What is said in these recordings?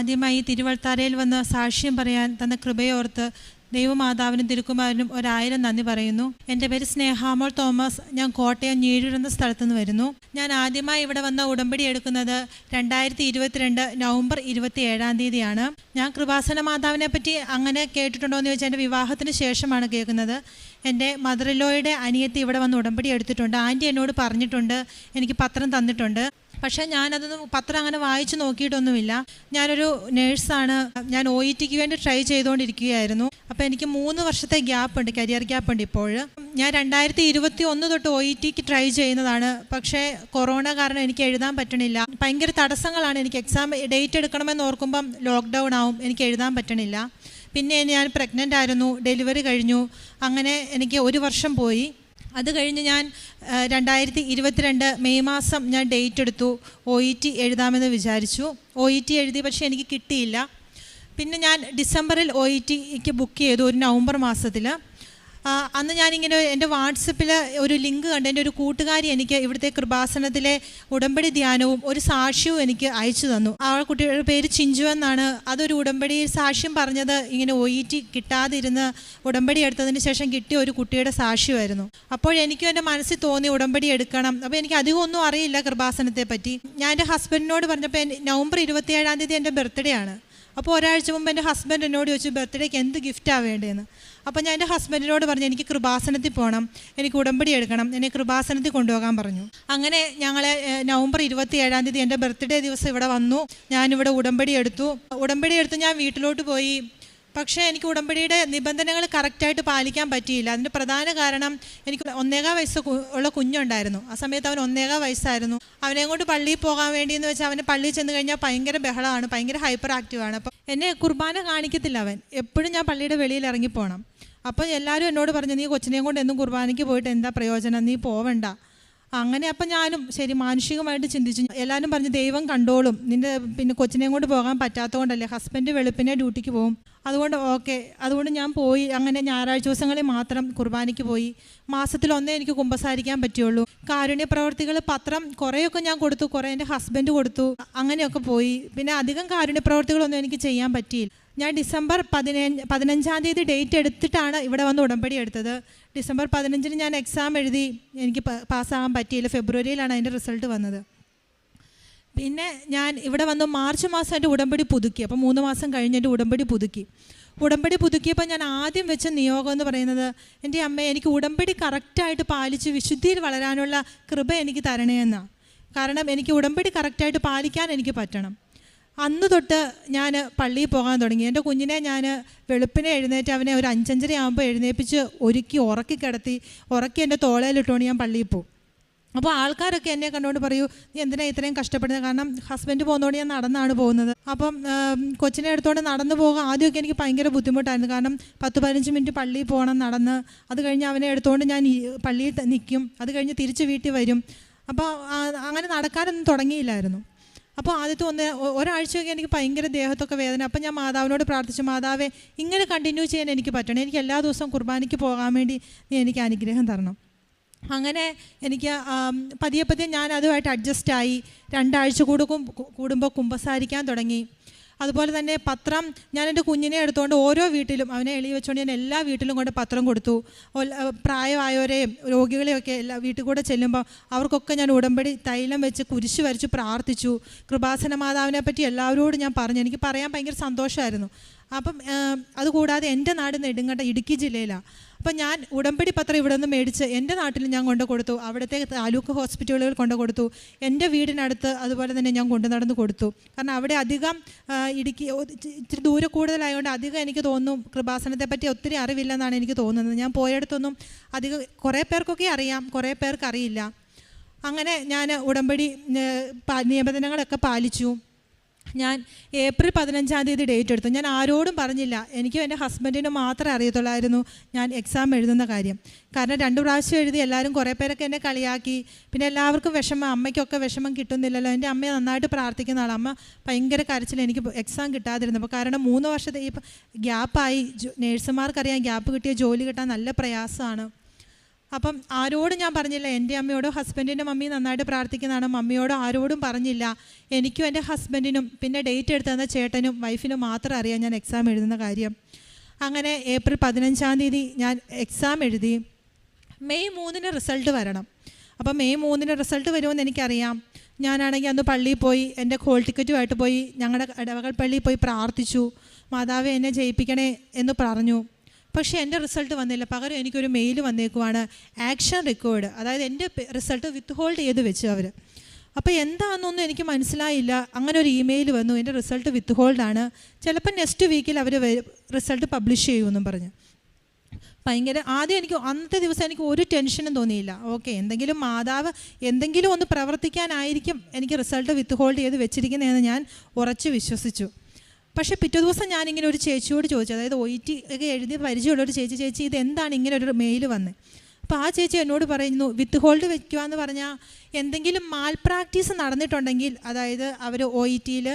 ആദ്യമായി തിരുവൾത്താരയിൽ വന്ന് സാക്ഷ്യം പറയാൻ തന്ന കൃപയോർത്ത് ദൈവമാതാവിനും തിരുക്കുമാരനും ഒരായിരം നന്ദി പറയുന്നു. എന്റെ പേര് സ്നേഹാമോൾ തോമസ്. ഞാൻ കോട്ടയം ഞീഴൂർ എന്ന സ്ഥലത്തു നിന്ന് വരുന്നു. ഞാൻ ആദ്യമായി ഇവിടെ വന്ന ഉടമ്പടി എടുക്കുന്നത് രണ്ടായിരത്തി ഇരുപത്തിരണ്ട് നവംബർ ഇരുപത്തി ഏഴാം തീയതിയാണ്. ഞാൻ കൃപാസന മാതാവിനെ പറ്റി അങ്ങനെ കേട്ടിട്ടുണ്ടോ എന്ന് ചോദിച്ചാൽ എന്റെ വിവാഹത്തിന് ശേഷമാണ് കേൾക്കുന്നത്. എന്റെ മദറിലോയുടെ അനിയത്തി ഇവിടെ വന്ന് ഉടമ്പടി എടുത്തിട്ടുണ്ട്. ആന്റി എന്നോട് പറഞ്ഞിട്ടുണ്ട്. എനിക്ക് പത്രം തന്നിട്ടുണ്ട്. പക്ഷേ ഞാനതൊന്നും പത്രം അങ്ങനെ വായിച്ചു നോക്കിയിട്ടൊന്നുമില്ല. ഞാനൊരു നേഴ്സാണ്. ഞാൻ ഒ ഇ ടിക്ക് വേണ്ടി ട്രൈ ചെയ്തുകൊണ്ടിരിക്കുകയായിരുന്നു. അപ്പോൾ എനിക്ക് മൂന്ന് വർഷത്തെ ഗ്യാപ്പ് ഉണ്ട് കരിയർ ഗ്യാപ്പ് ഉണ്ട് ഇപ്പോൾ. ഞാൻ രണ്ടായിരത്തി ഇരുപത്തി ഒന്ന് തൊട്ട് ഒ ഇ ടിക്ക് ട്രൈ ചെയ്യുന്നതാണ്. പക്ഷേ കൊറോണ കാരണം എനിക്ക് എഴുതാൻ പറ്റണില്ല. ഭയങ്കര തടസ്സങ്ങളാണ് എനിക്ക് എക്സാം ഡേറ്റ് എടുക്കണമെന്ന് ഓർക്കുമ്പം ലോക്ക്ഡൗൺ ആവും എനിക്ക് എഴുതാൻ പറ്റണില്ല. പിന്നെ ഞാൻ പ്രഗ്നന്റ് ആയിരുന്നു ഡെലിവറി കഴിഞ്ഞു. അങ്ങനെ എനിക്ക് ഒരു വർഷം പോയി. അത് കഴിഞ്ഞ് ഞാൻ രണ്ടായിരത്തി ഇരുപത്തിരണ്ട് മെയ് മാസം ഞാൻ ഡേറ്റ് എടുത്തു. ഒ ഇ ടി എഴുതാമെന്ന് വിചാരിച്ചു. ഒ ഇ ടി എഴുതി പക്ഷേ എനിക്ക് കിട്ടിയില്ല. പിന്നെ ഞാൻ ഡിസംബറിൽ ഒ ഇ ടിക്ക് ബുക്ക് ചെയ്തു ഒരു നവംബർ മാസത്തിൽ അന്ന് ഞാനിങ്ങനെ എന്റെ വാട്സപ്പിൽ ഒരു ലിങ്ക് കണ്ട് എന്റെ ഒരു കൂട്ടുകാരി എനിക്ക് ഇവിടുത്തെ കൃപാസനത്തിലെ ഉടമ്പടി ധ്യാനവും ഒരു സാക്ഷ്യവും എനിക്ക് അയച്ചു തന്നു. ആ കുട്ടിയുടെ പേര് ചിഞ്ചു എന്നാണ്. അതൊരു ഉടമ്പടി സാക്ഷ്യം പറഞ്ഞത്. ഇങ്ങനെ ഒ ഇ ടി കിട്ടാതിരുന്ന് ഉടമ്പടി എടുത്തതിന് ശേഷം കിട്ടിയ ഒരു കുട്ടിയുടെ സാക്ഷ്യമായിരുന്നു. അപ്പോൾ എനിക്കും എന്റെ മനസ്സിൽ തോന്നി ഉടമ്പടി എടുക്കണം. അപ്പോൾ എനിക്ക് അധികം ഒന്നും അറിയില്ല കൃപാസനത്തെ പറ്റി. ഞാൻ എന്റെ ഹസ്ബൻഡിനോട് പറഞ്ഞപ്പോൾ നവംബർ ഇരുപത്തിയേഴാം തീയതി എന്റെ ബർത്ത്ഡേ ആണ്. അപ്പോൾ ഒരാഴ്ച മുമ്പ് എന്റെ ഹസ്ബൻഡ് എന്നോട് ചോദിച്ചു ബർത്ത്ഡേക്ക് എന്ത് ഗിഫ്റ്റാണ് വേണ്ടതെന്ന് അപ്പോൾ ഞാൻ എന്റെ ഹസ്ബൻഡിനോട് പറഞ്ഞു എനിക്ക് കൃപാസനത്തിൽ പോകണം എനിക്ക് ഉടമ്പടി എടുക്കണം എന്നെ കൃപാസനത്തിൽ കൊണ്ടുപോകാൻ പറഞ്ഞു. അങ്ങനെ ഞങ്ങൾ നവംബർ ഇരുപത്തി ഏഴാം തീയതി എന്റെ ബർത്ത്ഡേ ദിവസം ഇവിടെ വന്നു. ഞാനിവിടെ ഉടമ്പടി എടുത്തു. ഉടമ്പടി എടുത്ത് ഞാൻ വീട്ടിലോട്ട് പോയി. പക്ഷേ എനിക്ക് ഉടമ്പടിയുടെ നിബന്ധനകൾ കറക്റ്റായിട്ട് പാലിക്കാൻ പറ്റിയില്ല. അതിന്റെ പ്രധാന കാരണം എനിക്ക് ഒന്നേകാ വയസ്സ് ഉള്ള കുഞ്ഞുണ്ടായിരുന്നു. ആ സമയത്ത് അവൻ ഒന്നേകാ വയസ്സായിരുന്നു. അവനെ കൊണ്ട് പള്ളിയിൽ പോകാൻ വേണ്ടി എന്ന് വെച്ചാൽ അവന് പള്ളിയിൽ ചെന്ന് കഴിഞ്ഞാൽ ഭയങ്കര ബഹളമാണ് ഭയങ്കര ഹൈപ്പർ ആക്റ്റീവാണ് അപ്പം എന്നെ കുർബാന കാണിക്കത്തില്ല അവൻ. എപ്പോഴും ഞാൻ പള്ളിയുടെ വെളിയിൽ ഇറങ്ങി പോകണം അപ്പോൾ എല്ലാവരും എന്നോട് പറഞ്ഞു നീ കൊച്ചിനെയും കൊണ്ട് എന്നും കുർബാനയ്ക്ക് പോയിട്ട് എന്താ പ്രയോജനം? നീ പോവണ്ട. അങ്ങനെ അപ്പം ഞാനും ശരി മാനുഷികമായിട്ട് ചിന്തിച്ചു. എല്ലാവരും പറഞ്ഞു ദൈവം കണ്ടോളും. നിന്റെ പിന്നെ കൊച്ചിനെയും കൊണ്ട് പോകാൻ പറ്റാത്തതുകൊണ്ടല്ലേ ഹസ്ബൻഡ് വെളുപ്പിനെ ഡ്യൂട്ടിക്ക് പോകും അതുകൊണ്ട് ഓക്കെ അതുകൊണ്ട് ഞാൻ പോയി. അങ്ങനെ ഞായറാഴ്ച ദിവസങ്ങളിൽ മാത്രം കുർബാനയ്ക്ക് പോയി. മാസത്തിൽ ഒന്നേ എനിക്ക് കുമ്പസാരിക്കാൻ പറ്റുള്ളൂ. കാരുണ്യ പ്രവർത്തികൾ പത്രം കുറേയൊക്കെ ഞാൻ കൊടുത്തു. കുറേ എന്റെ ഹസ്ബൻഡ് കൊടുത്തു. അങ്ങനെയൊക്കെ പോയി. പിന്നെ അധികം കാരുണ്യ പ്രവർത്തികളൊന്നും എനിക്ക് ചെയ്യാൻ പറ്റിയില്ല. ഞാൻ ഡിസംബർ പതിനഞ്ച് പതിനഞ്ചാം തീയതി ഡേറ്റ് എടുത്തിട്ടാണ് ഇവിടെ വന്ന് ഉടമ്പടി എടുത്തത്. ഡിസംബർ പതിനഞ്ചിന് ഞാൻ എക്സാം എഴുതി. എനിക്ക് പാസ്സാകാൻ പറ്റിയില്ല. ഫെബ്രുവരിയിലാണ് അതിന്റെ റിസൾട്ട് വന്നത്. പിന്നെ ഞാൻ ഇവിടെ വന്ന് മാർച്ച് മാസം എന്റെ ഉടമ്പടി പുതുക്കി. അപ്പോൾ മൂന്ന് മാസം കഴിഞ്ഞ് എന്റെ ഉടമ്പടി പുതുക്കി. ഉടമ്പടി പുതുക്കിയപ്പോൾ ഞാൻ ആദ്യം വെച്ച നിയോഗം എന്ന് പറയുന്നത് എന്റെ അമ്മ എനിക്ക് ഉടമ്പടി കറക്റ്റായിട്ട് പാലിച്ച് വിശുദ്ധിയിൽ വളരാനുള്ള കൃപ എനിക്ക് തരണേ എന്നാണ്. കാരണം എനിക്ക് ഉടമ്പടി കറക്റ്റായിട്ട് പാലിക്കാൻ എനിക്ക് പറ്റണം. അന്ന് തൊട്ട് ഞാൻ പള്ളിയിൽ പോകാൻ തുടങ്ങി. എന്റെ കുഞ്ഞിനെ ഞാൻ വെളുപ്പിനെ എഴുന്നേറ്റ് അവനെ ഒരു അഞ്ചഞ്ചര ആകുമ്പോൾ എഴുന്നേപ്പിച്ച് ഒരുക്കി ഉറക്കി കിടത്തി ഉറക്കി എന്റെ തോളയിലിട്ടുകൊണ്ട് ഞാൻ പള്ളിയിൽ പോകും അപ്പോൾ ആൾക്കാരൊക്കെ എന്നെ കണ്ടുകൊണ്ട് പറയൂ നീ എന്തിനാ ഇത്രയും കഷ്ടപ്പെടുന്നത്? കാരണം ഹസ്ബൻഡ് പോകുന്നതുകൊണ്ട് ഞാൻ നടന്നാണ് പോകുന്നത്. അപ്പം കൊച്ചിനെ എടുത്തുകൊണ്ട് നടന്നു പോകാൻ ആദ്യമൊക്കെ എനിക്ക് ഭയങ്കര ബുദ്ധിമുട്ടായിരുന്നു. കാരണം പത്ത് പതിനഞ്ച് മിനിറ്റ് പള്ളിയിൽ പോകണം നടന്ന് അത് കഴിഞ്ഞ് അവനെ എടുത്തുകൊണ്ട് ഞാൻ പള്ളിയിൽ നിൽക്കും അത് കഴിഞ്ഞ് തിരിച്ച് വീട്ടിൽ വരും. അപ്പോൾ അങ്ങനെ നടക്കാനൊന്നും തുടങ്ങിയില്ലായിരുന്നു. അപ്പോൾ ആദ്യത്തെ ഒന്ന് ഒരാഴ്ചയൊക്കെ എനിക്ക് ഭയങ്കര ദേഹത്തൊക്കെ വേദന. അപ്പം ഞാൻ മാതാവിനോട് പ്രാർത്ഥിച്ചു മാതാവേ ഇങ്ങനെ കണ്ടിന്യൂ ചെയ്യാൻ എനിക്ക് പറ്റണം. എനിക്ക് എല്ലാ ദിവസവും കുർബാനയ്ക്ക് പോകാൻ വേണ്ടി നീ എനിക്ക് അനുഗ്രഹം തരണം. അങ്ങനെ എനിക്ക് പതിയെ പതിയെ ഞാൻ അതുമായിട്ട് അഡ്ജസ്റ്റ് ആയി. രണ്ടാഴ്ച കൂടും കൂടുമ്പോൾ കുമ്പസാരിക്കാൻ തുടങ്ങി. അതുപോലെ തന്നെ പത്രം ഞാൻ എന്റെ കുഞ്ഞിനെ എടുത്തുകൊണ്ട് ഓരോ വീട്ടിലും അവനെ എളി വെച്ചുകൊണ്ട് ഞാൻ എല്ലാ വീട്ടിലും കൊണ്ട് പത്രം കൊടുത്തു. പ്രായമായവരെയും രോഗികളെയൊക്കെ എല്ലാ വീട്ടിൽ കൂടെ ചെല്ലുമ്പോൾ അവർക്കൊക്കെ ഞാൻ ഉടമ്പടി തൈലം വെച്ച് കുരിശ് വരച്ച് പ്രാർത്ഥിച്ചു. കൃപാസന മാതാവിനെ പറ്റി എല്ലാവരോടും ഞാൻ പറഞ്ഞു. എനിക്ക് പറയാൻ ഭയങ്കര സന്തോഷമായിരുന്നു. അപ്പം അതുകൂടാതെ എന്റെ നാട് നെടുങ്കണ്ട ഇടുക്കി ജില്ലയിലാണ് അപ്പം ഞാൻ ഉടമ്പടി പത്രം ഇവിടെ നിന്ന് മേടിച്ച് എന്റെ നാട്ടിൽ ഞാൻ കൊണ്ടു കൊടുത്തു. അവിടുത്തെ താലൂക്ക് ഹോസ്പിറ്റലുകൾ കൊണ്ടു കൊടുത്തു. എന്റെ വീടിനടുത്ത് അതുപോലെ തന്നെ ഞാൻ കൊണ്ടു നടന്ന് കൊടുത്തു. കാരണം അവിടെ അധികം ഇടുക്കി ഇച്ചിരി ദൂരെ കൂടുതലായതുകൊണ്ട് അധികം എനിക്ക് തോന്നുന്നു കൃപാസനത്തെ പറ്റി ഒത്തിരി അറിവില്ലെന്നാണ് എനിക്ക് തോന്നുന്നത്. ഞാൻ പോയയിടത്തൊന്നും അധികം കുറേ പേർക്കൊക്കെ അറിയാം കുറേ പേർക്ക് അറിയില്ല. അങ്ങനെ ഞാൻ ഉടമ്പടി നിയമനങ്ങളൊക്കെ പാലിച്ചു. ഞാൻ ഏപ്രിൽ പതിനഞ്ചാം തീയതി ഡേറ്റ് എടുത്തു. ഞാൻ ആരോടും പറഞ്ഞില്ല. എനിക്കും എന്റെ ഹസ്ബൻഡിനും മാത്രമേ അറിയത്തുള്ളായിരുന്നു ഞാൻ എക്സാം എഴുതുന്ന കാര്യം. കാരണം രണ്ട് പ്രാവശ്യം എഴുതി എല്ലാവരും കുറേ പേരൊക്കെ എന്നെ കളിയാക്കി. പിന്നെ എല്ലാവർക്കും വിഷമം അമ്മയ്ക്കൊക്കെ വിഷമം കിട്ടുന്നില്ലല്ലോ. എന്റെ അമ്മയെ നന്നായിട്ട് പ്രാർത്ഥിക്കുന്ന ആളാണ് അമ്മ ഭയങ്കര കരച്ചിൽ എനിക്ക് എക്സാം കിട്ടാതിരുന്നപ്പോൾ കാരണം മൂന്ന് വർഷത്തെ ഈ ഗ്യാപ്പായി നേഴ്സുമാർക്കറിയാം ഗ്യാപ്പ് കിട്ടിയ ജോലി കിട്ടാൻ നല്ല പ്രയാസമാണ്. അപ്പം ആരോടും ഞാൻ പറഞ്ഞില്ല എന്റെ അമ്മയോടോ ഹസ്ബൻഡിന്റെ മമ്മി നന്നായിട്ട് പ്രാർത്ഥിക്കുന്നതാണ്. മമ്മിയോടോ ആരോടും പറഞ്ഞില്ല. എനിക്കും എന്റെ ഹസ്ബൻഡിനും പിന്നെ ഡേറ്റ് എടുത്ത് തന്ന ചേട്ടനും വൈഫിനും മാത്രം അറിയാം ഞാൻ എക്സാം എഴുതുന്ന കാര്യം. അങ്ങനെ ഏപ്രിൽ പതിനഞ്ചാം തീയതി ഞാൻ എക്സാം എഴുതി. മെയ് മൂന്നിന് റിസൾട്ട് വരണം. അപ്പം മെയ് മൂന്നിന് റിസൾട്ട് വരുമെന്ന് എനിക്കറിയാം. ഞാനാണെങ്കിൽ അന്ന് പള്ളിയിൽ പോയി എന്റെ ഹോൾ ടിക്കറ്റുമായിട്ട് പോയി ഞങ്ങളുടെ ഇടവകൾ പള്ളിയിൽ പോയി പ്രാർത്ഥിച്ചു. മാതാവ് എന്നെ ജയിപ്പിക്കണേ എന്ന് പറഞ്ഞു. പക്ഷേ എന്റെ റിസൾട്ട് വന്നില്ല. പകരം എനിക്കൊരു മെയിൽ വന്നേക്കുവാണ്. ആക്ഷൻ റെക്കോർഡ് അതായത് എന്റെ റിസൾട്ട് വിത്ത് ഹോൾഡ് ചെയ്ത് വെച്ചു അവർ. അപ്പോൾ എന്താണെന്നൊന്നും എനിക്ക് മനസ്സിലായില്ല. അങ്ങനെ ഒരു ഇമെയിൽ വന്നു. എന്റെ റിസൾട്ട് വിത്ത് ഹോൾഡാണ് ചിലപ്പോൾ നെക്സ്റ്റ് വീക്കിൽ അവർ റിസൾട്ട് പബ്ലിഷ് ചെയ്യുമെന്നും പറഞ്ഞു. ഭയങ്കര ആദ്യം എനിക്ക് അന്നത്തെ ദിവസം എനിക്ക് ഒരു ടെൻഷനും തോന്നിയില്ല. ഓക്കെ എന്തെങ്കിലും മാതാവ് എന്തെങ്കിലും ഒന്ന് പ്രവർത്തിക്കാനായിരിക്കും എനിക്ക് റിസൾട്ട് വിത്ത് ഹോൾഡ് ചെയ്ത് വെച്ചിരിക്കുന്നതെന്ന് ഞാൻ ഉറച്ച് വിശ്വസിച്ചു. പക്ഷേ പിറ്റേ ദിവസം ഞാനിങ്ങനെ ഒരു ചേച്ചിയോട് ചോദിച്ചു. അതായത് ഒ ടി ഒക്കെ എഴുതി പരിചയമുള്ള ഒരു ചേച്ചി ചേച്ചി ഇത് എന്താണ് ഇങ്ങനെ ഒരു മെയിൽ വന്നത് അപ്പോൾ ആ ചേച്ചി എന്നോട് പറയുന്നു വിത്ത് ഹോൾഡ് വയ്ക്കുക എന്ന് പറഞ്ഞാൽ എന്തെങ്കിലും മാൽ പ്രാക്ടീസ് നടന്നിട്ടുണ്ടെങ്കിൽ അതായത് അവർ ഒ ഇ ടിയിൽ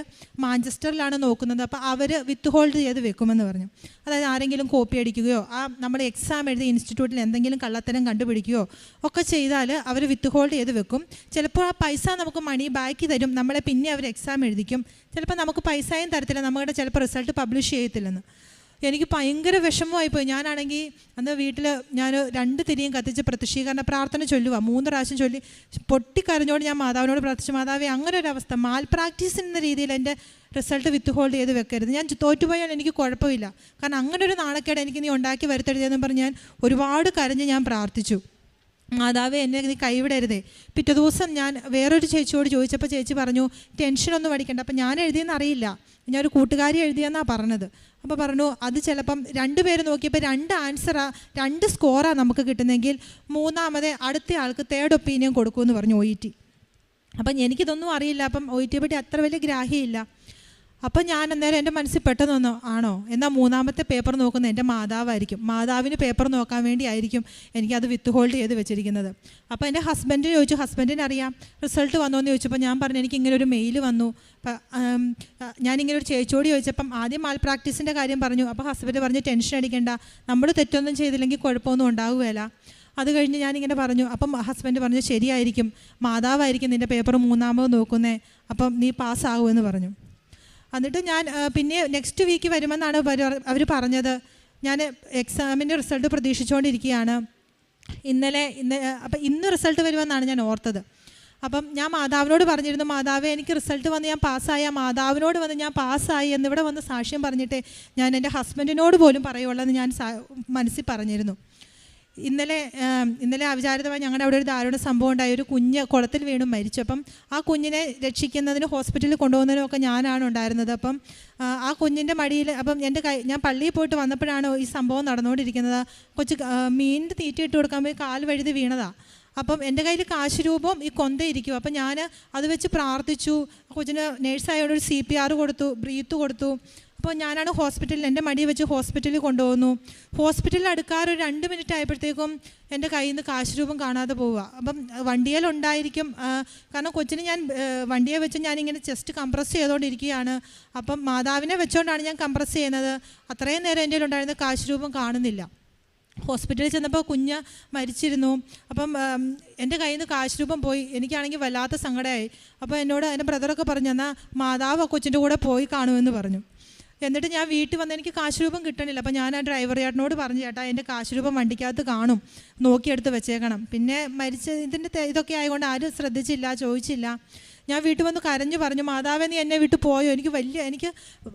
മാഞ്ചസ്റ്ററിലാണ് നോക്കുന്നത് അപ്പോൾ അവർ വിത്ത് ഹോൾഡ് ചെയ്ത് വെക്കുമെന്ന് പറഞ്ഞു. അതായത് ആരെങ്കിലും കോപ്പി അടിക്കുകയോ ആ നമ്മൾ എക്സാം എഴുതിയ ഇൻസ്റ്റിറ്റ്യൂട്ടിൽ എന്തെങ്കിലും കള്ളത്തരം കണ്ടുപിടിക്കുകയോ ഒക്കെ ചെയ്താൽ അവർ വിത്ത് ഹോൾഡ് ചെയ്ത് വെക്കും. ചിലപ്പോൾ ആ പൈസ നമുക്ക് മണി ബാക്ക് തരും നമ്മളെ പിന്നെ അവർ എക്സാം എഴുതിക്കും. ചിലപ്പോൾ നമുക്ക് പൈസയും തരത്തില്ല നമ്മുടെ ചിലപ്പോൾ റിസൾട്ട് പബ്ലിഷ് ചെയ്യത്തില്ലെന്ന്. എനിക്ക് ഭയങ്കര വിഷമമായിപ്പോയി ഞാനാണെങ്കിൽ അന്ന് വീട്ടിൽ ഞാൻ രണ്ട് തിരിയും കത്തിച്ച് പ്രത്യക്ഷീകരണ പ്രാർത്ഥന ചൊല്ലുക മൂന്ന് പ്രാവശ്യം ചൊല്ലി പൊട്ടിക്കരഞ്ഞോട് ഞാൻ മാതാവിനോട് പ്രാർത്ഥിച്ചു. മാതാവേ അങ്ങനെ ഒരു അവസ്ഥ മാൽ പ്രാക്ടീസ് എന്ന രീതിയിൽ എന്റെ റിസൾട്ട് വിത്ത് ഹോൾഡ് ചെയ്ത് വെക്കരുത്. ഞാൻ തോറ്റുപോയാൽ എനിക്ക് കുഴപ്പമില്ല. കാരണം അങ്ങനെ ഒരു നാണക്കേട് എനിക്ക് നീ ഉണ്ടാക്കി വരുത്തരുതെന്ന് പറഞ്ഞ് ഞാൻ ഒരുപാട് കരഞ്ഞ് ഞാൻ പ്രാർത്ഥിച്ചു. മാതാവേ എന്നെ നീ കൈവിടരുതേ. പിറ്റേ ദിവസം ഞാൻ വേറൊരു ചേച്ചിയോട് ചോദിച്ചപ്പോൾ ചേച്ചി പറഞ്ഞു ടെൻഷനൊന്നും അടിക്കണ്ട. അപ്പം ഞാൻ എഴുതിയെന്ന് അറിയില്ല. ഞാൻ ഒരു കൂട്ടുകാരി എഴുതിയെന്നാണ് പറഞ്ഞത്. അപ്പോൾ പറഞ്ഞു അത് ചിലപ്പം രണ്ട് പേര് നോക്കിയപ്പോൾ രണ്ട് ആൻസറാ രണ്ട് സ്കോറാണ് നമുക്ക് കിട്ടുന്നെങ്കിൽ മൂന്നാമത് അടുത്ത ആൾക്ക് തേർഡ് ഒപ്പീനിയൻ കൊടുക്കുമെന്ന് പറഞ്ഞു ഒ ഇ ടി അപ്പം എനിക്കിതൊന്നും അറിയില്ല. അപ്പം ഒ ഇ ടിയെ പറ്റി അത്ര വലിയ ഗ്രാഹ്യമില്ല. അപ്പം ഞാൻ അന്നേരം എന്റെ മനസ്സിൽ പെട്ടെന്ന് വന്നു ആണോ? എന്നാൽ മൂന്നാമത്തെ പേപ്പർ നോക്കുന്നത്? എന്റെ മാതാവായിരിക്കും. മാതാവിന് പേപ്പർ നോക്കാൻ വേണ്ടിയായിരിക്കും എനിക്കത് വിത്ത് ഹോൾഡ് ചെയ്ത് വെച്ചിരിക്കുന്നത്. അപ്പോൾ എന്റെ ഹസ്ബൻഡിന് ചോദിച്ചു ഹസ്ബൻഡിന് അറിയാം? റിസൾട്ട് വന്നോ എന്ന് ചോദിച്ചപ്പോൾ ഞാൻ പറഞ്ഞു എനിക്ക് ഇങ്ങനെ ഒരു മെയിൽ വന്നു. ഞാനിങ്ങനെ ഒരു ചേച്ചിയോട് ചോദിച്ചപ്പം ആദ്യം മാൽ പ്രാക്ടീസിന്റെ കാര്യം പറഞ്ഞു. അപ്പോൾ ഹസ്ബൻഡ് പറഞ്ഞു ടെൻഷൻ അടിക്കേണ്ട. നമ്മൾ തെറ്റൊന്നും ചെയ്തില്ലെങ്കിൽ കുഴപ്പമൊന്നും ഉണ്ടാവുകയില്ല. അത് കഴിഞ്ഞ് ഞാനിങ്ങനെ പറഞ്ഞു. അപ്പം ഹസ്ബൻഡ് പറഞ്ഞു ശരിയായിരിക്കും. മാതാവായിരിക്കും നിന്റെ പേപ്പർ മൂന്നാമത് നോക്കുന്നേ. അപ്പം നീ പാസ്സാകുമെന്ന് പറഞ്ഞു. എന്നിട്ട് ഞാൻ പിന്നെ നെക്സ്റ്റ് വീക്ക് വരുമെന്നാണ് അവർ പറഞ്ഞത്. ഞാൻ എക്സാമിന്റെ റിസൾട്ട് പ്രതീക്ഷിച്ചുകൊണ്ടിരിക്കുകയാണ്. ഇന്നലെ ഇന്ന് അപ്പം ഇന്ന് റിസൾട്ട് വരുമെന്നാണ് ഞാൻ ഓർത്തത്. അപ്പം ഞാൻ മാതാവിനോട് പറഞ്ഞിരുന്നു മാതാവേ എനിക്ക് റിസൾട്ട് വന്ന് ഞാൻ പാസ്സായ. മാതാവിനോട് വന്ന് ഞാൻ പാസ്സായി. എന്നിവിടെ വന്ന് സാക്ഷ്യം പറഞ്ഞിട്ട് ഞാൻ എന്റെ ഹസ്ബൻഡിനോട് പോലും പറയുള്ളൂ എന്ന് ഞാൻ മനസ്സിൽ പറഞ്ഞിരുന്നു. ഇന്നലെ ഇന്നലെ അവിചാരിതമായി ഞങ്ങളുടെ അവിടെ ഒരു ദാരുണ സംഭവം ഉണ്ടായി. ഒരു കുഞ്ഞ് കുളത്തിൽ വീണും മരിച്ചു. അപ്പം ആ കുഞ്ഞിനെ രക്ഷിക്കുന്നതിന് ഹോസ്പിറ്റലിൽ കൊണ്ടുപോകുന്നതിനും ഒക്കെ ഞാനാണ് ഉണ്ടായിരുന്നത്. അപ്പം ആ, കുഞ്ഞിന്റെ മടിയിൽ അപ്പം എന്റെ കൈ ഞാൻ പള്ളിയിൽ പോയിട്ട് വന്നപ്പോഴാണ് ഈ സംഭവം നടന്നുകൊണ്ടിരിക്കുന്നത്. കൊച്ച് മീനിന്റെ തീറ്റ ഇട്ട് കൊടുക്കാൻ പോയി കാൽ വഴുതി വീണതാണ് അപ്പം എന്റെ കയ്യിൽ കാശ് രൂപം ഈ കൊന്ത ഇരിക്കും അപ്പം ഞാൻ അത് വെച്ച് പ്രാർത്ഥിച്ചു. കൊച്ചിന് നേഴ്സായോട് ഒരു സി പി ആർ കൊടുത്തു ബ്രീത്ത് കൊടുത്തു. അപ്പോൾ ഞാനാണ് ഹോസ്പിറ്റലിൽ എന്റെ മടി വെച്ച് ഹോസ്പിറ്റലിൽ കൊണ്ടുപോകുന്നു. ഹോസ്പിറ്റലിൽ അടുക്കാറ് ഒരു രണ്ട് മിനിറ്റ് ആയപ്പോഴത്തേക്കും എന്റെ കയ്യിൽ നിന്ന് കാശ് രൂപം കാണാതെ പോവുക. അപ്പം വണ്ടിയിലുണ്ടായിരിക്കും കാരണം കൊച്ചിന് ഞാൻ വണ്ടിയെ വെച്ച് ഞാനിങ്ങനെ ചെസ്റ്റ് കംപ്രസ് ചെയ്തുകൊണ്ടിരിക്കുകയാണ്. അപ്പം മാതാവിനെ വെച്ചുകൊണ്ടാണ് ഞാൻ കംപ്രസ് ചെയ്യുന്നത്. അത്രയും നേരം എന്റെ ഉണ്ടായിരുന്ന കാശ് രൂപം കാണുന്നില്ല. ഹോസ്പിറ്റലിൽ ചെന്നപ്പോൾ കുഞ്ഞ് മരിച്ചിരുന്നു. അപ്പം എന്റെ കയ്യിൽ നിന്ന് കാശ് രൂപം പോയി. എനിക്കാണെങ്കിൽ വല്ലാത്ത സങ്കടമായി. അപ്പോൾ എന്നോട് എന്റെ ബ്രദറൊക്കെ പറഞ്ഞു എന്നാൽ മാതാവ് കൊച്ചിന്റെ കൂടെ പോയി കാണുമെന്ന് പറഞ്ഞു. എന്നിട്ട് ഞാൻ വീട്ടിൽ വന്ന് എനിക്ക് കാശ് രൂപം കിട്ടണില്ല. അപ്പം ഞാൻ ആ ഡ്രൈവർ ചേട്ടനോട് പറഞ്ഞു ചേട്ടാ എന്റെ കാശ് രൂപം വണ്ടിക്കകത്ത് കാണും. നോക്കിയെടുത്ത് വെച്ചേക്കണം. പിന്നെ മരിച്ച ഇതിന്റെ ഇതൊക്കെ ആയതുകൊണ്ട് ആരും ശ്രദ്ധിച്ചില്ല ചോദിച്ചില്ല. ഞാൻ വീട്ടിൽ വന്ന് കരഞ്ഞു പറഞ്ഞു മാതാവേ നീ എന്നെ വിട്ട് പോയോ? എനിക്ക് വലിയ എനിക്ക്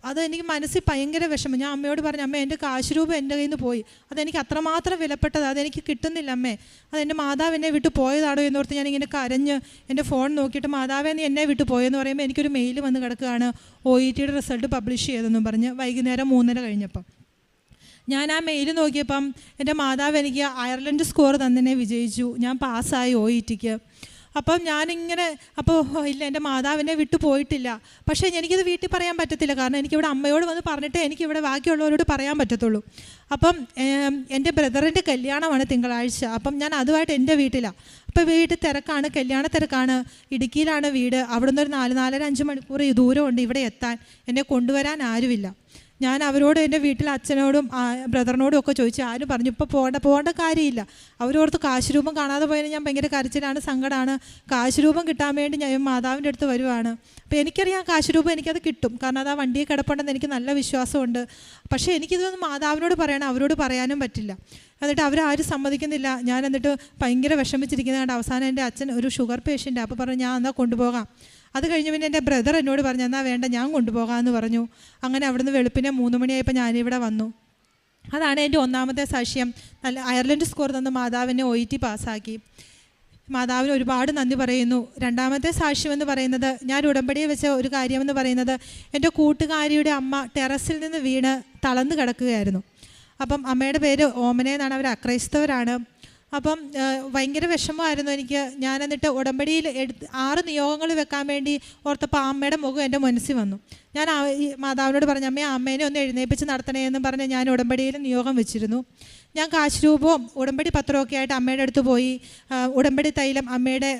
അത് എനിക്ക് മനസ്സിൽ ഭയങ്കര വിഷമം. ഞാൻ അമ്മയോട് പറഞ്ഞു അമ്മ എന്റെ കാശ് രൂപ എന്റെ കയ്യിൽ നിന്ന് പോയി. അതെനിക്ക് അത്രമാത്രം വിലപ്പെട്ടത് അതെനിക്ക് കിട്ടുന്നില്ല അമ്മേ. അതെന്റെ മാതാവ് എന്നെ വിട്ടു പോയതാണോ എന്നോർത്ത് ഞാനിങ്ങനെ കരഞ്ഞ് എന്റെ ഫോൺ നോക്കിയിട്ട് മാതാവേ നീ എന്നെ വിട്ടു പോയെന്ന് പറയുമ്പോൾ എനിക്കൊരു മെയിൽ വന്ന് കിടക്കുകയാണ് ഒ ഇ ടിയുടെ റിസൾട്ട് പബ്ലിഷ് ചെയ്തെന്നും പറഞ്ഞ് വൈകുന്നേരം മൂന്നര കഴിഞ്ഞപ്പം. ഞാൻ ആ മെയിൽ നോക്കിയപ്പം എന്റെ മാതാവ് എനിക്ക് അയർലൻഡ് സ്കോർ തന്നെ വിജയിച്ചു. ഞാൻ പാസ്സായി ഒ ഇ ടിക്ക് അപ്പം ഞാനിങ്ങനെ അപ്പോൾ ഇല്ല എന്റെ മാതാവിനെ വിട്ടു പോയിട്ടില്ല. പക്ഷേ എനിക്കിത് വീട്ടിൽ പറയാൻ പറ്റത്തില്ല. കാരണം എനിക്കിവിടെ അമ്മയോട് വന്ന് പറഞ്ഞിട്ടേ എനിക്കിവിടെ ബാക്കിയുള്ളവരോട് പറയാൻ പറ്റത്തുള്ളൂ. അപ്പം എന്റെ ബ്രദറിന്റെ കല്യാണമാണ് തിങ്കളാഴ്ച. അപ്പം ഞാൻ അതുമായിട്ട് എന്റെ വീട്ടിലാണ് അപ്പോൾ വീട്ടിൽ തിരക്കാണ് കല്യാണ തിരക്കാണ്. ഇടുക്കിയിലാണ് വീട്. അവിടുന്ന് ഒരു നാല് നാലര അഞ്ച് മണിക്കൂർ ദൂരമുണ്ട് ഇവിടെ എത്താൻ. എന്നെ കൊണ്ടുവരാൻ ആരുമില്ല. ഞാൻ അവരോട് എന്റെ വീട്ടിൽ അച്ഛനോടും ബ്രദറിനോടും ഒക്കെ ചോദിച്ചു. ആരും പറഞ്ഞു ഇപ്പോൾ പോകേണ്ട പോകേണ്ട കാര്യമില്ല. അവരോർത്ത് കാശ് രൂപം കാണാതെ പോയതിന് ഞാൻ ഭയങ്കര കരച്ചിലാണ് സങ്കടമാണ് കാശ് രൂപം കിട്ടാൻ വേണ്ടി ഞാൻ മാതാവിന്റെ അടുത്ത് വരുവാണ്. അപ്പോൾ എനിക്കറിയാം കാശ് രൂപം എനിക്കത് കിട്ടും. കാരണം അത് ആ വണ്ടിയെ കിടപ്പുണ്ടെന്ന് എനിക്ക് നല്ല വിശ്വാസമുണ്ട്. പക്ഷേ എനിക്കിതൊന്നും മാതാവിനോട് പറയണം അവരോട് പറയാനും പറ്റില്ല. എന്നിട്ട് അവരാരും സമ്മതിക്കുന്നില്ല. ഞാൻ എന്നിട്ട് ഭയങ്കര വിഷമിച്ചിരിക്കുന്നത് കണ്ട് അവസാനം എന്റെ അച്ഛൻ ഒരു ഷുഗർ പേഷ്യന്റ് അപ്പോൾ പറഞ്ഞു ഞാൻ എന്നാൽ കൊണ്ടുപോകാം. അത് കഴിഞ്ഞ് പിന്നെ എന്റെ ബ്രദർ എന്നോട് പറഞ്ഞു എന്നാൽ വേണ്ട ഞാൻ കൊണ്ടുപോകാമെന്ന് പറഞ്ഞു. അങ്ങനെ അവിടുന്ന് വെളുപ്പിനെ മൂന്ന് മണിയായപ്പോൾ ഞാനിവിടെ വന്നു. അതാണ് എന്റെ ഒന്നാമത്തെ സാക്ഷ്യം നല്ല അയർലൻഡ് സ്കോർ തന്ന് മാതാവിനെ ഒ ടി പാസ്സാക്കി. മാതാവിന് ഒരുപാട് നന്ദി പറയുന്നു. രണ്ടാമത്തെ സാക്ഷ്യം എന്ന് പറയുന്നത് ഞാൻ ഉടമ്പടിയിൽ വെച്ച ഒരു കാര്യമെന്ന് പറയുന്നത് എന്റെ കൂട്ടുകാരിയുടെ അമ്മ ടെറസിൽ നിന്ന് വീണ് തളർന്നു കിടക്കുകയായിരുന്നു. അപ്പം അമ്മയുടെ പേര് ഓമന എന്നാണ്. അവർ അക്രൈസ്തവരാണ്. അപ്പം ഭയങ്കര വിഷമമായിരുന്നു എനിക്ക്. ഞാൻ എന്നിട്ട് ഉടമ്പടിയിൽ എടുത്ത് ആറ് നിയോഗങ്ങൾ വെക്കാൻ വേണ്ടി ഓർത്തപ്പോൾ അമ്മയുടെ മുഖം എന്റെ മനസ്സിൽ വന്നു. ഞാൻ മാതാവിനോട് പറഞ്ഞു അമ്മയെ അമ്മേനെ ഒന്ന് എഴുന്നേൽപ്പിച്ച് നടത്തണേ എന്ന് പറഞ്ഞ് ഞാൻ ഉടമ്പടിയിൽ നിയോഗം വെച്ചിരുന്നു. ഞാൻ കാശ് രൂപവും ഉടമ്പടി പത്രമൊക്കെ ആയിട്ട് അമ്മയുടെ അടുത്ത് പോയി ഉടമ്പടി തൈലം അമ്മയുടെ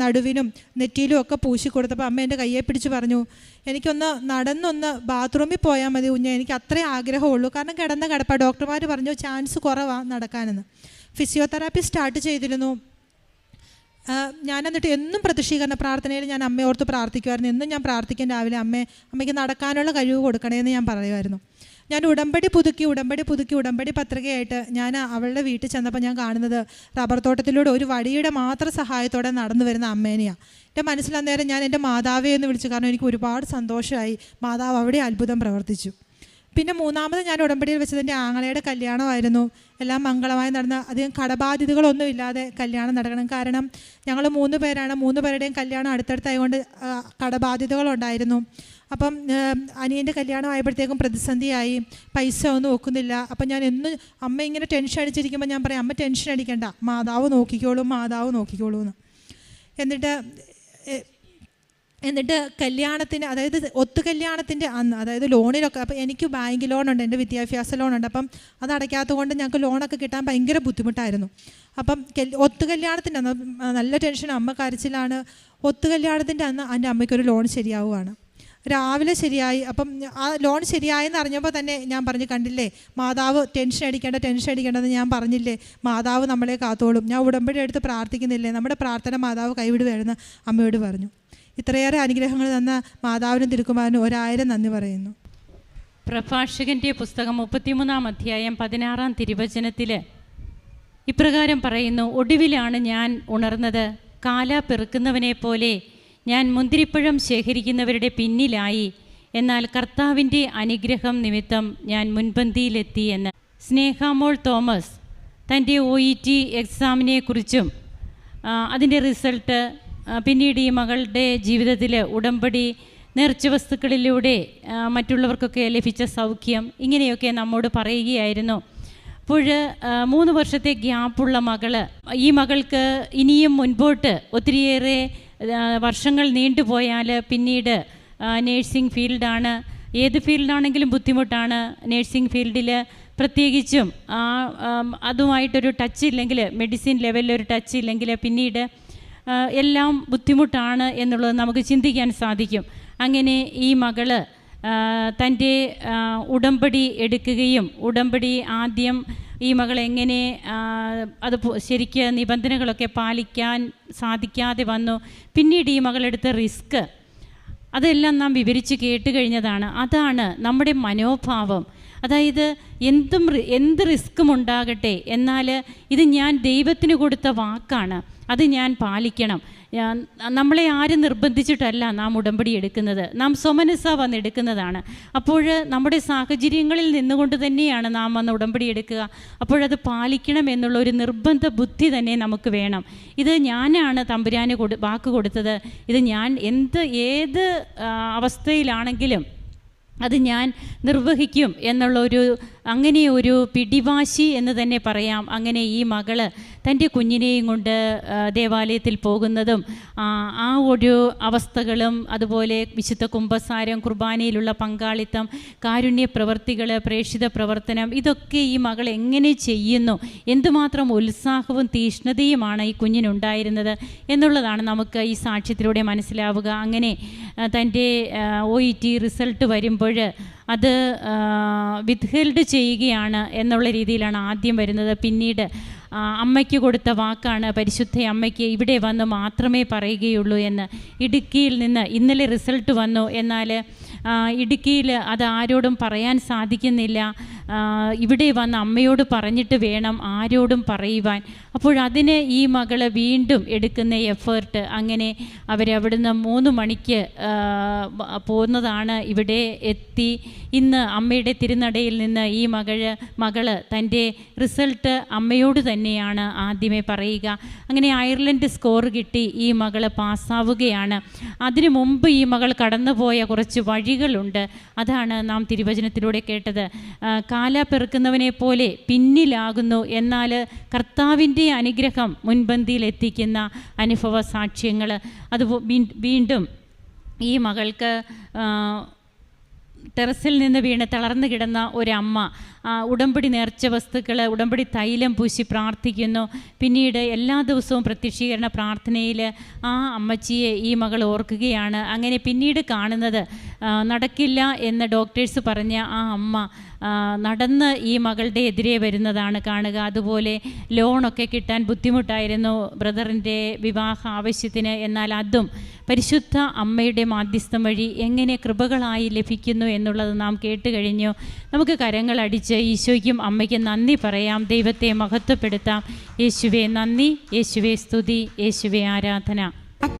നടുവിനും നെറ്റിയിലും ഒക്കെ പൂശി കൊടുത്തപ്പോൾ അമ്മ എന്റെ കയ്യെ പിടിച്ച് പറഞ്ഞു എനിക്കൊന്ന് നടന്നൊന്ന് ബാത്റൂമിൽ പോയാൽ മതി കുഞ്ഞ് എനിക്ക് അത്രേ ആഗ്രഹമുള്ളൂ. കാരണം കിടന്ന കിടപ്പ. ഡോക്ടർമാർ പറഞ്ഞു ചാൻസ് കുറവാണ് നടക്കാനെന്ന്. ഫിസിയോതെറാപ്പി സ്റ്റാർട്ട് ചെയ്തിരുന്നു. ഞാൻ എന്നിട്ട് എന്നും പ്രതീക്ഷീകരണ പ്രാർത്ഥനയിൽ ഞാൻ അമ്മയോർത്ത് പ്രാർത്ഥിക്കുമായിരുന്നു എന്നും ഞാൻ പ്രാർത്ഥിക്കും രാവിലെ അമ്മ അമ്മയ്ക്ക് നടക്കാനുള്ള കഴിവ് കൊടുക്കണമെന്ന് ഞാൻ പറയുമായിരുന്നു ഞാൻ ഉടമ്പടി പുതുക്കി ഉടമ്പടി പുതുക്കി ഉടമ്പടി പത്രികയായിട്ട് ഞാൻ അവളുടെ വീട്ടിൽ ചെന്നപ്പോൾ ഞാൻ കാണുന്നത് റബ്ബർ തോട്ടത്തിലൂടെ ഒരു വടിയുടെ മാത്രം സഹായത്തോടെ നടന്നു വരുന്ന അമ്മേനെയാണ് എന്റെ മനസ്സിൽ ഞാൻ എന്റെ മാതാവേ എന്ന് വിളിച്ചു കാരണം എനിക്ക് ഒരുപാട് സന്തോഷമായി. മാതാവ് അവിടെ അത്ഭുതം പ്രവർത്തിച്ചു. പിന്നെ മൂന്നാമത് ഞാൻ ഉടമ്പടിയിൽ വെച്ചത് എന്റെ ആങ്ങളയുടെ കല്യാണമായിരുന്നു. എല്ലാം മംഗളമായി നടന്ന അധികം കടബാധ്യതകളൊന്നും ഇല്ലാതെ കല്യാണം നടക്കണം. കാരണം ഞങ്ങൾ മൂന്ന് പേരാണ്. മൂന്ന് പേരുടെയും കല്യാണം അടുത്തടുത്തായതുകൊണ്ട് കടബാധ്യതകളുണ്ടായിരുന്നു. അപ്പം അനിയന്റെ കല്യാണം ആയപ്പോഴത്തേക്കും പ്രതിസന്ധിയായി. പൈസ ഒന്നും ഒക്കുന്നില്ല. അപ്പം ഞാൻ എന്നും അമ്മ ഇങ്ങനെ ടെൻഷൻ അടിച്ചിരിക്കുമ്പോൾ ഞാൻ പറയാം അമ്മ ടെൻഷൻ അടിക്കണ്ട. മാതാവ് നോക്കിക്കോളൂ മാതാവ് നോക്കിക്കോളൂ എന്ന് എന്നിട്ട് എന്നിട്ട് കല്യാണത്തിന് അതായത് ഒത്തു കല്യാണത്തിന്റെ അന്ന് അതായത് ലോണിലൊക്കെ അപ്പോൾ എനിക്ക് ബാങ്ക് ലോണുണ്ട് എന്റെ വിദ്യാഭ്യാസ ലോണുണ്ട്. അപ്പം അത് അടയ്ക്കാത്തത് കൊണ്ട് ഞങ്ങൾക്ക് ലോണൊക്കെ കിട്ടാൻ ഭയങ്കര ബുദ്ധിമുട്ടായിരുന്നു. അപ്പം ഒത്തു കല്യാണത്തിന്റെ അന്ന് നല്ല ടെൻഷൻ അമ്മ കരച്ചിലാണ്. ഒത്തു കല്യാണത്തിന്റെ അന്ന് എന്റെ അമ്മയ്ക്കൊരു ലോൺ ശരിയാവുകയാണ്. രാവിലെ ശരിയായി അപ്പം ആ ലോൺ ശരിയായെന്ന് അറിഞ്ഞപ്പോൾ തന്നെ ഞാൻ പറഞ്ഞു കണ്ടില്ലേ മാതാവ് ടെൻഷൻ അടിക്കേണ്ട ടെൻഷൻ അടിക്കേണ്ടതെന്ന് ഞാൻ പറഞ്ഞില്ലേ മാതാവ് നമ്മളെ കാത്തോളും. ഞാൻ ഉടമ്പടി എടുത്ത് പ്രാർത്ഥിക്കുന്നില്ലേ നമ്മുടെ പ്രാർത്ഥന മാതാവ് കൈവിടുകയായിരുന്നു അമ്മയോട് പറഞ്ഞു. ഇത്രയേറെ അനുഗ്രഹങ്ങൾ തന്ന മാതാവിനും തിരുക്കുമാരനും ഒരായിരം നന്ദി പറയുന്നു. പ്രഭാഷകന്റെ പുസ്തകം മുപ്പത്തിമൂന്നാം അധ്യായം പതിനാറാം തിരുവചനത്തിൽ ഇപ്രകാരം പറയുന്നു ഒടുവിലാണ് ഞാൻ ഉണർന്നത്. കാല പെറുക്കുന്നവനെ പോലെ ഞാൻ മുന്തിരിപ്പഴം ശേഖരിക്കുന്നവരുടെ പിന്നിലായി. എന്നാൽ കർത്താവിന്റെ അനുഗ്രഹം നിമിത്തം ഞാൻ മുൻപന്തിയിലെത്തി എന്ന്. സ്നേഹാമോൾ തോമസ് തന്റെ ഒ ഇ ടി എക്സാമിനെക്കുറിച്ചും അതിന്റെ റിസൾട്ട് പിന്നീട് ഈ മകളുടെ ജീവിതത്തിൽ ഉടമ്പടി നേർച്ച വസ്തുക്കളിലൂടെ മറ്റുള്ളവർക്കൊക്കെ ലഭിച്ച സൗഖ്യം ഇങ്ങനെയൊക്കെ നമ്മോട് പറയുകയായിരുന്നു. അപ്പോൾ മൂന്ന് വർഷത്തെ ഗ്യാപ്പുള്ള മകൾ ഈ മകൾക്ക് ഇനിയും മുൻപോട്ട് ഒത്തിരിയേറെ വർഷങ്ങൾ നീണ്ടുപോയാൽ പിന്നീട് നേഴ്സിംഗ് ഫീൽഡാണ്. ഏത് ഫീൽഡാണെങ്കിലും ബുദ്ധിമുട്ടാണ്. നേഴ്സിംഗ് ഫീൽഡിൽ പ്രത്യേകിച്ചും അതുമായിട്ടൊരു ടച്ച് ഇല്ലെങ്കിൽ മെഡിസിൻ ലെവലിൽ ഒരു ടച്ച് ഇല്ലെങ്കിൽ പിന്നീട് എല്ലാം ബുദ്ധിമുട്ടാണ് എന്നുള്ളത് നമുക്ക് ചിന്തിക്കാൻ സാധിക്കും. അങ്ങനെ ഈ മകൾ തന്റെ ഉടമ്പടി എടുക്കുകയും ഉടമ്പടി ആദ്യം ഈ മകൾ എങ്ങനെ അത് ശരിക്ക് നിബന്ധനകളൊക്കെ പാലിക്കാൻ സാധിക്കാതെ വന്നു. പിന്നീട് ഈ മകളെടുത്ത റിസ്ക് അതെല്ലാം നാം വിവരിച്ച് കേട്ട് കഴിഞ്ഞതാണ്. അതാണ് നമ്മുടെ മനോഭാവം. അതായത് എന്തും എന്ത് റിസ്ക്കും ഉണ്ടാകട്ടെ എന്നാൽ ഇത് ഞാൻ ദൈവത്തിന് കൊടുത്ത വാക്കാണ്. അത് ഞാൻ പാലിക്കണം. നമ്മളെ ആരും നിർബന്ധിച്ചിട്ടല്ല നാം ഉടമ്പടി എടുക്കുന്നത്. നാം സ്വമനസ വന്ന് എടുക്കുന്നതാണ്. അപ്പോൾ നമ്മുടെ സാഹചര്യങ്ങളിൽ നിന്നുകൊണ്ട് തന്നെയാണ് നാം വന്ന് ഉടമ്പടി എടുക്കുക. അപ്പോഴത് പാലിക്കണം എന്നുള്ള ഒരു നിർബന്ധ ബുദ്ധി തന്നെ നമുക്ക് വേണം. ഇത് ഞാനാണ് തമ്പുരാന് കൊടു വാക്ക് കൊടുത്തത്. ഇത് ഞാൻ എന്ത് ഏത് അവസ്ഥയിലാണെങ്കിലും അത് ഞാൻ നിർവഹിക്കും എന്നുള്ള ഒരു അങ്ങനെ ഒരു പിടിവാശി എന്ന് തന്നെ പറയാം. അങ്ങനെ ഈ മകൾ തന്റെ കുഞ്ഞിനെയും കൊണ്ട് ദേവാലയത്തിൽ പോകുന്നതും ആ, ഒരു അവസ്ഥകളും അതുപോലെ വിശുദ്ധ കുംഭസാരം കുർബാനയിലുള്ള പങ്കാളിത്തം കാരുണ്യ പ്രവർത്തികൾ പ്രേക്ഷിത പ്രവർത്തനം ഇതൊക്കെ ഈ മകൾ എങ്ങനെ ചെയ്യുന്നു? എന്തുമാത്രം ഉത്സാഹവും തീഷ്ണതയുമാണ് ഈ കുഞ്ഞിനുണ്ടായിരുന്നത് എന്നുള്ളതാണ് നമുക്ക് ഈ സാക്ഷ്യത്തിലൂടെ മനസ്സിലാവുക. അങ്ങനെ തന്റെ ഒ ഇ ടി റിസൾട്ട് വരുമ്പോൾ അത് വിത്ത്ഹെൽഡ് ചെയ്യുകയാണ് എന്നുള്ള രീതിയിലാണ് ആദ്യം വരുന്നത്. പിന്നീട് അമ്മയ്ക്ക് കൊടുത്ത വാക്കാണ് പരിശുദ്ധ അമ്മയ്ക്ക് ഇവിടെ വന്ന് മാത്രമേ പറയുകയുള്ളൂ എന്ന് ഇടുക്കിയിൽ നിന്ന് ഇന്നലെ റിസൾട്ട് വന്നു. എന്നാൽ ഇടുക്കിയിൽ അത് ആരോടും പറയാൻ സാധിക്കുന്നില്ല. ഇവിടെ വന്ന് അമ്മയോട് പറഞ്ഞിട്ട് വേണം ആരോടും പറയുവാൻ. അപ്പോഴതിന് ഈ മകൾ വീണ്ടും എടുക്കുന്ന എഫേർട്ട് അങ്ങനെ അവരവിടുന്ന് മൂന്ന് മണിക്ക് പോകുന്നതാണ് ഇവിടെ എത്തി. ഇന്ന് അമ്മയുടെ തിരുനടയിൽ നിന്ന് ഈ മകൾ മകൾ തന്റെ റിസൾട്ട് അമ്മയോട് തന്നെയാണ് ആദ്യമേ പറയുക. അങ്ങനെ അയർലൻഡ് സ്കോർ കിട്ടി. ഈ മകൾ പാസ്സാവുകയാണ് അതിനു മുമ്പ് ഈ മകൾ കടന്നുപോയ കുറച്ച് വഴികളുണ്ട്. അതാണ് നാം തിരുവചനത്തിലൂടെ കേട്ടത്. കാല പെറുക്കുന്നവനെ പോലെ പിന്നിലാകുന്നു എന്നാൽ കർത്താവിന്റെ അനുഗ്രഹം മുൻപന്തിയിൽ എത്തിക്കുന്ന അനുഭവ സാക്ഷ്യങ്ങൾ. അത് വീണ്ടും ഈ മകൾക്ക് ടെറസിൽ നിന്ന് വീണ് തളർന്നു കിടന്ന ഒരമ്മ ഉടമ്പടി നേർച്ച വസ്തുക്കൾ ഉടമ്പടി തൈലം പൂശി പ്രാർത്ഥിക്കുന്നു. പിന്നീട് എല്ലാ ദിവസവും പ്രത്യക്ഷീകരണ പ്രാർത്ഥനയിൽ ആ അമ്മച്ചിയെ ഈ മകൾ ഓർക്കുകയാണ്. അങ്ങനെ പിന്നീട് കാണുന്നത് നടക്കില്ല എന്ന് ഡോക്ടേഴ്സ് പറഞ്ഞ ആ അമ്മ നടന്ന് ഈ മകളുടെ എതിരെ വരുന്നതാണ് കാണുക. അതുപോലെ ലോണൊക്കെ കിട്ടാൻ ബുദ്ധിമുട്ടായിരുന്നു ബ്രദറിന്റെ വിവാഹ ആവശ്യത്തിന്. എന്നാൽ അതും പരിശുദ്ധ അമ്മയുടെ മാധ്യസ്ഥം വഴി എങ്ങനെ കൃപകളായി ലഭിക്കുന്നു എന്നുള്ളത് നാം കേട്ട് കഴിഞ്ഞു. നമുക്ക് കരങ്ങളടിച്ച് ഈശോയ്ക്കും അമ്മയ്ക്കും നന്ദി പറയാം. ദൈവത്തെ മഹത്വപ്പെടുത്താം. യേശുവെ നന്ദി. യേശുവെ സ്തുതി. യേശുവെ ആരാധന.